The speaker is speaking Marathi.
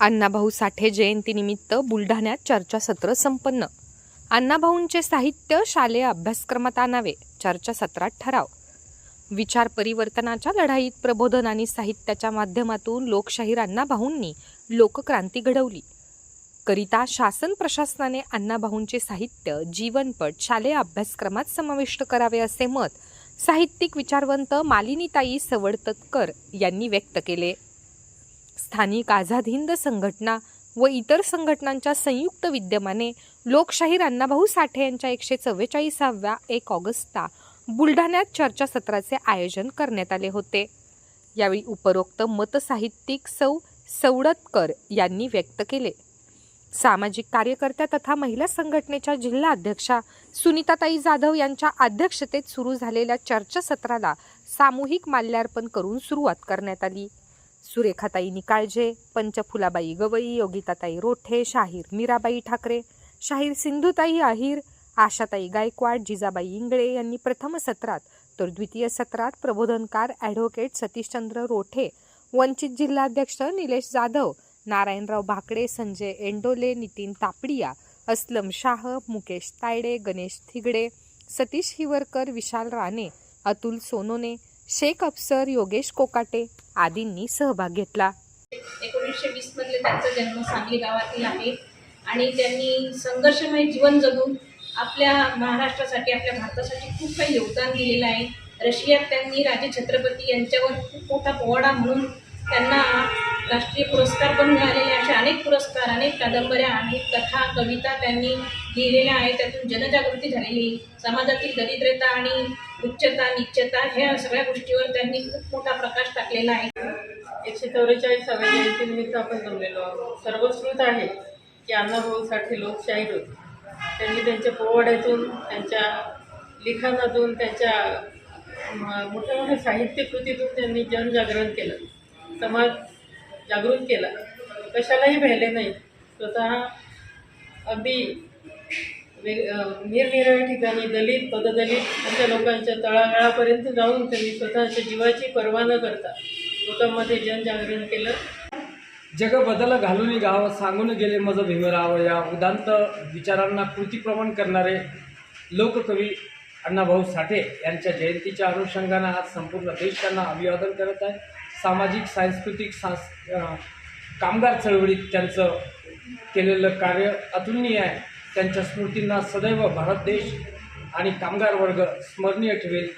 अण्णाभाऊ साठे जयंतीनिमित्त बुलढाण्यात चर्चासत्र संपन्न. अण्णाभाऊंचे साहित्य शालेय अभ्यासक्रमात आणावे चर्चासत्रात ठराव. विचार परिवर्तनाच्या लढाईत प्रबोधन आणि साहित्याच्या माध्यमातून लोकशाहीर अण्णाभाऊंनी लोकक्रांती घडवली. करिता शासन प्रशासनाने अण्णाभाऊंचे साहित्य जीवनपट शालेय अभ्यासक्रमात समाविष्ट करावे असे मत साहित्यिक विचारवंत मालिनीताई सवडतकर यांनी व्यक्त केले. स्थानिक आझाद हिंद संघटना व इतर संघटनांच्या संयुक्त विद्यमाने लोकशाहीर अण्णाभाऊ साठे यांच्या एकशे चव्वेचाळीसाव्या एक ऑगस्टला बुलढाण्यात चर्चासत्राचे आयोजन करण्यात आले होते. यावेळी उपरोक्त मतसाहित्यिक सौ सवडतकर यांनी व्यक्त केले. सामाजिक कार्यकर्त्या तथा महिला संघटनेच्या जिल्हा अध्यक्षा सुनीताताई जाधव यांच्या अध्यक्षतेत सुरू झालेल्या चर्चासत्राला सामूहिक माल्यार्पण करून सुरुवात करण्यात आली. सुरेखाताई निकाळजे पंचफुलाबाई गवई योगिताताई रोठे शाहीर मीराबाई ठाकरे शाहीर सिंधुताई आहीर आशाताई गायकवाड जिजाबाई इंगळे यांनी प्रथम सत्रात तर द्वितीय सत्रात प्रबोधनकार ॲडव्होकेट सतीशचंद्र रोठे वंचित जिल्हाध्यक्ष निलेश जाधव नारायणराव भाकडे संजय एंडोले नितीन तापडिया अस्लम शाह मुकेश तायडे गणेश थिगडे सतीश हिवरकर विशाल राणे अतुल सोनोने शेख अफसर योगेश कोकाटे आदींनी सहभाग घेतला. एकोणीसशे वीस मधले त्यांचा जन्म सांगली गावातील आहे. आणि त्यांनी संघर्षमय जीवन जगून आपल्या महाराष्ट्रासाठी आपल्या भारतासाठी खूप काही योगदान दिलेलं आहे. रशियात त्यांनी राजे छत्रपती यांच्यावर खूप मोठा पोवाडा म्हणून त्यांना राष्ट्रीय पुरस्कार पण मिळालेले असे अनेक पुरस्कार अनेक कादंबऱ्या अनेक कथा कविता त्यांनी लिहिलेल्या आहेत. त्यातून जनजागृती झालेली समाजातील दरिद्रता आणि उच्चता निच्चता ह्या सगळ्या गोष्टीवर त्यांनी खूप मोठा प्रकाश टाकलेला आहे. एकशे चौवेचाळीसाव्या जयंतीनिमित्त आपण जमलेलो आहोत. सर्वश्रुत आहे की अण्णाभाऊसाठी लोकशाहीर होते. त्यांनी त्यांच्या पोवाड्यातून त्यांच्या लिखाणातून त्यांच्या मोठ्या मोठ्या साहित्यकृतीतून त्यांनी जनजागरण केलं. समाज जागृत केला. कशालाही भेले नाही. स्वतः अगदी वेग निरनिराळ्या ठिकाणी दलित पददलित अशा लोकांच्या तळागाळापर्यंत जाऊन त्यांनी स्वतःच्या जीवाची पर्वा न करता लोकांमध्ये जनजागरण केलं. जग बदल घालून गाव सांगून गेले मज भीमराव या उदांत विचारांना कृतीप्रमाण करणारे लोककवी अण्णाभाऊ साठे यांच्या जयंतीच्या अनुषंगानं आज संपूर्ण देश त्यांना अभिवादन करत आहे. सामाजिक सांस्कृतिक सांस कामगार चळवळीत त्यांचं केलेलं कार्य अतुलनीय आहे. त्यांच्या स्मृतींना सदैव भारत देश आणि कामगार वर्ग स्मरणीय ठेवेल.